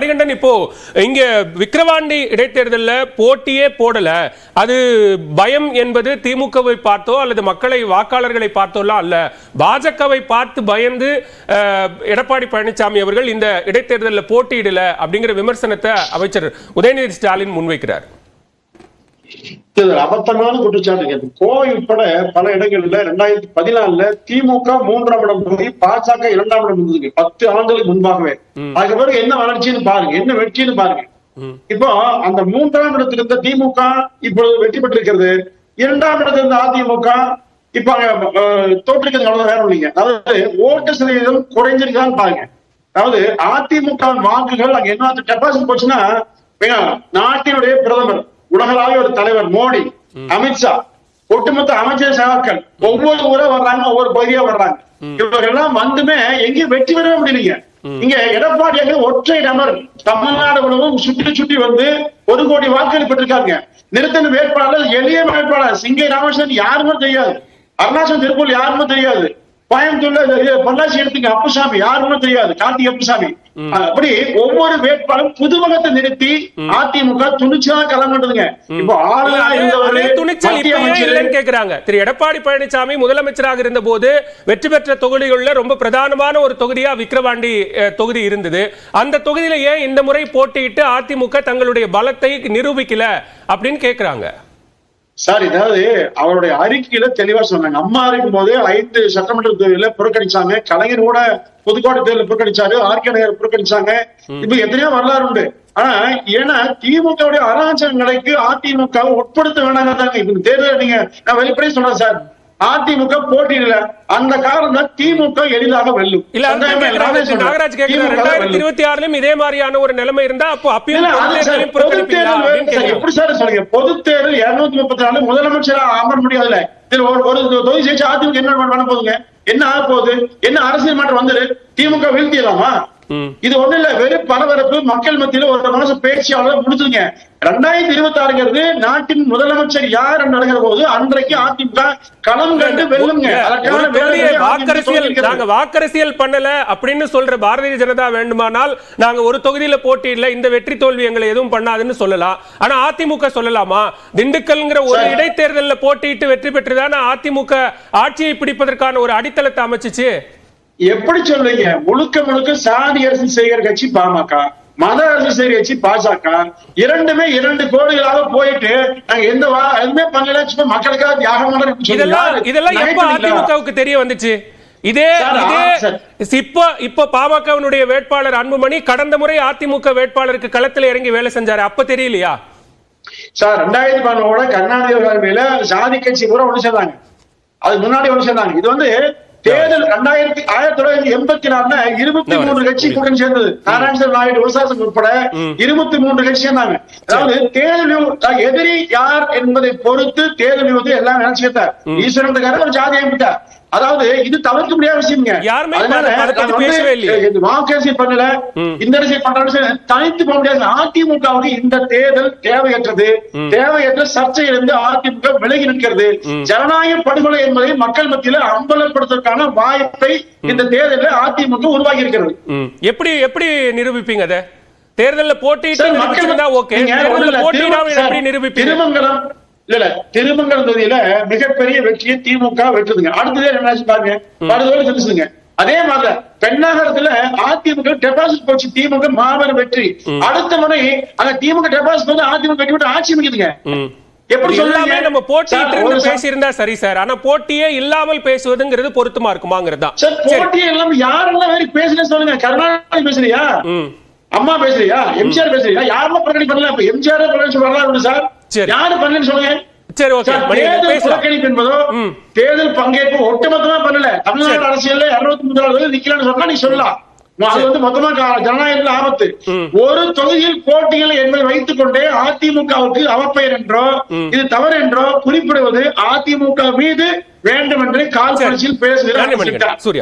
மணிகண்டன் இப்போ இங்க விக்கிரவாண்டி இடைத்தேர்தல்ல போட்டியே போடல. அது பயம் என்பது திமுகவை பார்த்தோ அல்லது மக்களை வாக்காளர்களை பார்த்தோலாம் அல்ல. பாஜகவை பார்த்து பயந்து அஹ், எடப்பாடி பழனிசாமி அவர்கள் இந்த இடைத்தேர்தலில் போட்டியிடல அப்படிங்கிற விமர்சனத்தை அமைச்சர் உதயநிதி ஸ்டாலின் முன்வைக்கிறார். இது அபத்தமான குற்றச்சாட்டுங்க இது. கோவை உட்பட பல இடங்கள்ல ரெண்டாயிரத்தி பதினாலுல திமுக மூன்றாம் இடம் போய் பாஜக இரண்டாம் இடம் இருந்ததுங்க பத்து ஆண்டுகளுக்கு முன்பாகவே. அதுக்கு பிறகு என்ன வளர்ச்சின்னு பாருங்க என்ன வெற்றின்னு பாருங்க. இப்போ அந்த மூன்றாம் இடத்துல இருந்த திமுக இப்பொழுது வெற்றி பெற்றிருக்கிறது. இரண்டாம் இடத்துல இருந்த அதிமுக இப்ப தோற்றிருக்கிறது அவ்வளவு வேற இல்லைங்க. அதாவது ஓட்டு சதவீதம் குறைஞ்சிருக்கான்னு பாருங்க. அதாவது அதிமுக வாக்குகள் அங்க என்ன டெபாசிட் போச்சுன்னா நாட்டினுடைய பிரதமர் உலகளாவிய ஒரு தலைவர் மோடி அமித்ஷா ஒட்டுமொத்த அமைச்சர் சகாக்கள் ஒவ்வொரு ஊரா வர்றாங்க ஒவ்வொரு பகுதியா வர்றாங்க. இவர்கள் எல்லாம் வந்துமே எங்கேயும் வெற்றி பெறவே முடியலைங்க. இங்க எடப்பாடியாக ஒற்றை நபர் தமிழ்நாடு முழுவதும் சுற்றி சுற்றி வந்து ஒரு கோடி வாக்குகள் பெற்றிருக்காங்க நிறுத்தின வேட்பாளர் எளிய வேட்பாளர் சிங்கை ராமகிருஷ்ணன் யாருமே தெரியாது. அருணாச்சலம் திருப்பூர் யாருமே தெரியாது. கோயம்புத்தூர்ல பொள்ளாச்சி எடுத்துங்க அப்புசாமி. யாருமே தெரியாது. கார்த்திக் அப்புசாமி. அப்படி ஒவ்வொரு வேட்பாளரும் புதுமுகத்தை நிறுத்தி அதிமுக துணிச்சலா கிளம்பிட்டுதுங்க இப்போ ஆளுநரா அதே இருந்தவரு துணிச்சல் கேக்குறாங்க. திரு எடப்பாடி பழனிசாமி முதலமைச்சராக இருந்த போது வெற்றி பெற்ற தொகுதிகளில் ரொம்ப பிரதானமான ஒரு தொகுதியா விக்கிரவாண்டி அஹ், தொகுதி இருந்தது. அந்த தொகுதியில ஏன் இந்த முறை போட்டியிட்டு அதிமுக தங்களுடைய பலத்தை நிரூபிக்கல அப்படின்னு கேக்குறாங்க. சார் இதாவது அவருடைய அறிக்கையில தெளிவா சொன்னாங்க. அம்மா இருக்கும் போது ஐந்து சட்டமன்ற தேர்தல புறக்கணிச்சாங்க. கலைஞர் கூட புதுக்கோட்டை தேர்தல் புறக்கணிச்சாரு. ஆர்கே நகர் புறக்கணிச்சாங்க. இப்ப எத்தனையோ வரலாறு உண்டு. ஆனா ஏன்னா திமுகவுடைய அராஜகங்களுக்கு அதிமுக உட்படுத்த வேணாங்க இப்ப இந்த தேர்தல் நீங்க நான் வெளிப்படையா சொல்றேன் சார். அதிமுக போட்டியிடல அந்த காரணம் தான் திமுக எளிதாக வெல்லும். நாகராஜ் ரெண்டாயிரத்தி. இருபத்தி ஆறுலயும் இதே மாதிரியான ஒரு நிலைமை இருந்தா அப்போ அப்பயும் இல்ல, பொது தேர்வு தேர்தல் இருநூத்தி முப்பத்தி நாலு முதலமைச்சரா அமர முடியாதுல்ல. இதுல ஒரு ஒரு தொகுதி ஜெயிச்சு அதிமுக என்ன பண்ண போதுங்க என்ன ஆக போகுது? என்ன அரசியல் மாற்றம் வந்துரு திமுக வீழ்த்திடலாமா? இது ஒண்ணு இல்ல வெறும் பரபரப்பு மக்கள் மத்தியில ஒரு மாசம் பேச்சியாளர் முடிச்சுங்க. ரெண்டாயிரத்தி இருபத்தி ஆறுங்கிறது நாட்டின் முதலமைச்சர் யார் நடக்கிற போது அன்றைக்கு அதிமுக களம் கண்டு வெல்லுங்க. வாக்கரசியல். நாங்க வாக்கரசியல் பண்ணல அப்படின்னு சொல்ற பாரதிய ஜனதா வேண்டுமானால் நாங்க ஒரு தொகுதியில போட்டியிடல இந்த வெற்றி தோல்வி எங்களை எதுவும் பண்ணாதுன்னு சொல்லலாம். ஆனா அதிமுக சொல்லலாமா? திண்டுக்கல்ங்கிற ஒரு. இடைத்தேர்தல்ல போட்டியிட்டு வெற்றி பெற்றுதானே அதிமுக ஆட்சியை பிடிப்பதற்கான ஒரு அடித்தளத்தை அமைச்சுச்சு? எப்படி சொல்றீங்க? முழுக்க முழுக்க சாதி அரசு செய்கிற கட்சி பாமக மத அரசு செய்கிற கட்சி பாஜக. இரண்டுமே இரண்டு கோடிகளாக போயிட்டு நாங்க எந்த எதுவுமே பண்ணல சும்மா மக்களுக்காக தியாகம் இதெல்லாம் இதெல்லாம் எப்ப? அதிமுகவுக்கு தெரிய வந்துச்சு? இதே இதே. இப்ப இப்ப பாமகவினுடைய வேட்பாளர் அன்புமணி கடந்த முறை அதிமுக வேட்பாளருக்கு களத்துல இறங்கி வேலை செஞ்சாரு. அப்ப தெரியலையா? சார் ரெண்டாயிரத்தி பதினோட கருணாநிதி தலைமையில சாதி கட்சி கூட ஒண்ணு சேர்ந்தாங்க. அதுக்கு முன்னாடி ஒண்ணு சேர்ந்தாங்க. இது வந்து தேர்தல் ரெண்டாயிரத்தி ஆயிரத்தி தொள்ளாயிரத்தி எண்பத்தி நாலுல இருபத்தி மூன்று கட்சி. கூட்டணி சேர்ந்தது. நாராயணசாமி நாயுடு விவசாயம் உட்பட இருபத்தி மூன்று கட்சி சேர்ந்தாங்க. அதாவது தேர்தல் எதிரி யார் என்பதை பொறுத்து தேர்தல் வந்து எல்லாம் நினைச்சுக்கிட்டார் ஈஸ்வரன் ஒரு ஜாதி அமைப்பிட்டார் அதாவது இது தவிர்க்க முடியாத விஷயம்ங்க. யாருமே அதனால அதை பத்தி நாங்க வந்து, பேசவே இல்லையே. இது வாக்கு அரசியல் பண்ணல. இந்த அரசியல் பண்றாங்க தனித்து போக முடியாது. அதிமுகவுக்கு இந்த தேர்தல் தேவையற்றது. தேவையற்ற சர்ச்சையிலிருந்து அதிமுக விலகி நிற்கிறது. ஜனநாயக படுகொலை என்பதை மக்கள் மத்தியில அம்பலப்படுத்துவதற்கான வாய்ப்பை இந்த தேர்தலில் அதிமுக உருவாகி இருக்கிறது. எப்படி எப்படி நிரூபிப்பீங்க அத? தேர்தல்ல போட்டியிட்டு ஓகே. தேர்தல்ல இல்ல, போட்டியிடாம திரும- எப்படி நிரூபிப்பீங்க? இல்ல இல்ல. திருமங்கலம் தொகுதியில மிகப்பெரிய வெற்றியை திமுக வெற்றுதுங்க அடுத்ததே என்ன பாருங்க. படுதோடு தெரிஞ்சுங்க அதே மாதிரி பெண்ணாகரத்துல அதிமுக டெபாசிட் போச்சு. திமுக மாபெரும் வெற்றி. அடுத்த முறை அந்த திமுக டெபாசிட் வந்து அதிமுக வெற்றி விட்டு ஆட்சி அமைக்குதுங்க. எப்படி சொல்லுங்க நம்ம ஒரு இருந்து பேசியிருந்தா சரி சார். ஆனா போட்டியே இல்லாமல் பேசுவதுங்கிறது பொருத்தமா இருக்குமாங்கிறது தான். சார் போட்டி எல்லாம் யாரெல்லாம் வேற பேசுறேன்னு சொல்லுங்க. கருணாநிதி பேசுறியா. அம்மா பேசுறியா? எம்ஜிஆர் பேசுறியா? யாருமே பிரகடனம் பண்ணல. இப்ப எம்ஜிஆர் பிரகடனம் வரலாறு சார். சரி. யாரு பண்ணலன்னு சொல்லுங்க. சரி ஓகே. தேர்தல் புறக்கணிப்பு என்பதோ. தேர்தல் பங்கேற்பு ஒட்டுமொத்தமா பண்ணல. தமிழ்நாடு அரசியல்ல இருநூத்தி மூணாவது நிக்கலாம்னு சொன்னா நீ சொல்லலாம். அது வந்து மொத்தமா ஜனநாயகத்துல ஆபத்து. ஒரு தொகுதியில் போட்டிகள் என்பதை வைத்துக் கொண்டே அதிமுகவுக்கு அவப்பெயர் என்றோ இது தவறு என்றோ குறிப்பிடுவது அதிமுக மீது வேண்டும் என்று கால் சரி.